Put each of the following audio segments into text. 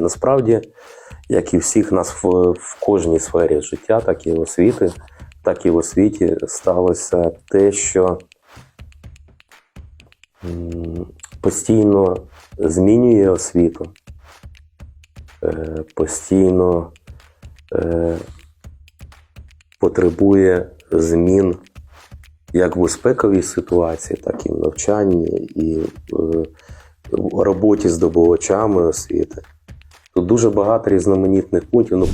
Насправді, як і всіх нас в, в кожній сфері життя, так і в освіти, так і в освіті сталося те, що постійно змінює освіту, е, постійно е, потребує змін як в безпековій ситуації, так і в навчанні, і в роботі з добувачами освіти. Дуже багато різноманітних пунктів. Ну,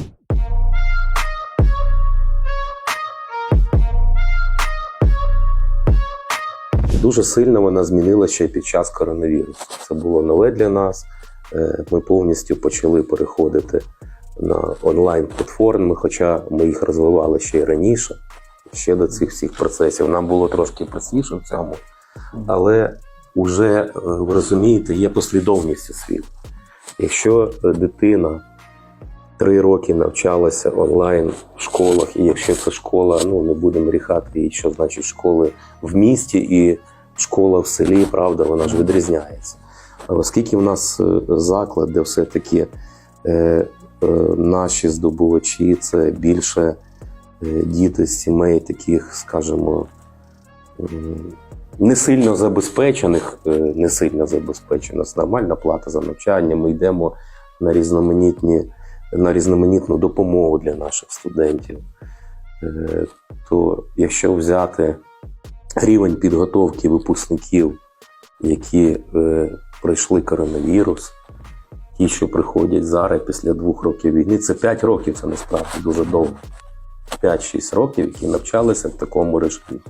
Дуже сильно вона змінилася ще й під час коронавірусу. Це було нове для нас. Е, Ми повністю почали переходити на онлайн-платформи, хоча ми їх розвивали ще й раніше, ще до цих всіх процесів. Нам було трошки простіше в цьому, але вже, ви розумієте, є послідовність освіти. Якщо е, дитина три роки навчалася онлайн в школах, і якщо це школа, ну не будемо ріхати її, що значить школи в місті і школа в селі, правда, вона ж відрізняється. Оскільки в нас е, заклад, де все-таки е, е, наші здобувачі це більше е, діти з сімей таких, скажімо, не сильно забезпечених, е, не сильно забезпечених, нормальна плата за навчання. Ми йдемо на різноманітні на різноманітну допомогу для наших студентів. Е, То якщо взяти рівень підготовки випускників, які е, пройшли коронавірус, ті, що приходять зараз після двох років війни, це 5 років, це насправді дуже довго. 5-6 років, які навчалися в такому режимі.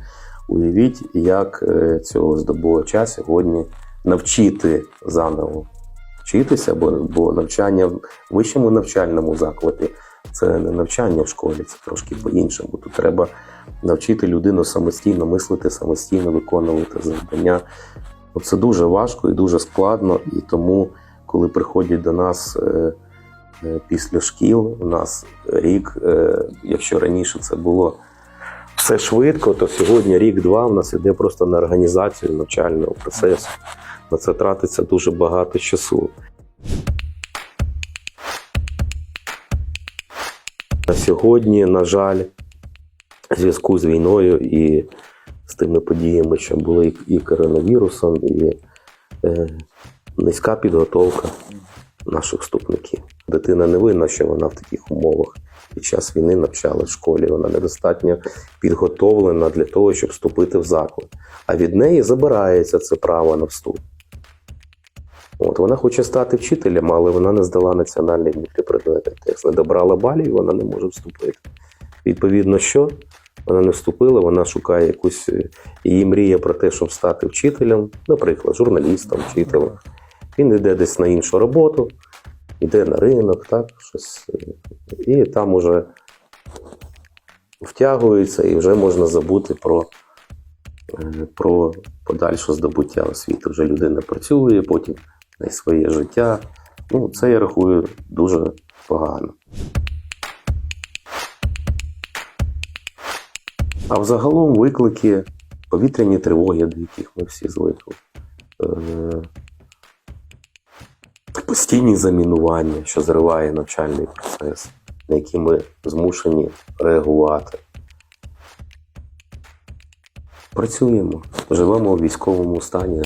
Уявіть, як е, цього здобувача сьогодні навчити заново вчитися, бо, бо навчання в вищому навчальному закладі це не навчання в школі, це трошки по-іншому. Тут треба навчити людину самостійно мислити, самостійно виконувати завдання. Це дуже важко і дуже складно, і тому, коли приходять до нас е, е, після шкіл, у нас рік, якщо раніше це було все швидко, то сьогодні рік-два в нас іде просто на організацію навчального процесу. На це тратиться дуже багато часу. На сьогодні, на жаль, в зв'язку з війною і з тими подіями, що були і- коронавірусом, і е, низька підготовка наших вступників. Дитина не винна, що вона в таких умовах під час війни навчала в школі. Вона недостатньо підготовлена для того, щоб вступити в заклад. А від неї забирається це право на вступ. От вона хоче стати вчителем, але вона не здала національний внутріпредметний тест. Не добрала балів, вона не може вступити. Відповідно, що вона не вступила, вона шукає якусь е, її мрія про те, щоб стати вчителем, наприклад, журналістом, вчителем. Він йде десь на іншу роботу, йде на ринок, так, щось, е, і там уже втягується, і вже можна забути про, е, про подальше здобуття освіти. Вже людина працює, потім своє життя. Ну, це я рахую дуже погано. А взагалом виклики, повітряні тривоги, до яких ми всі звикли. Е, Постійні замінування, що зриває навчальний процес, на які ми змушені реагувати. Працюємо, живемо у військовому стані.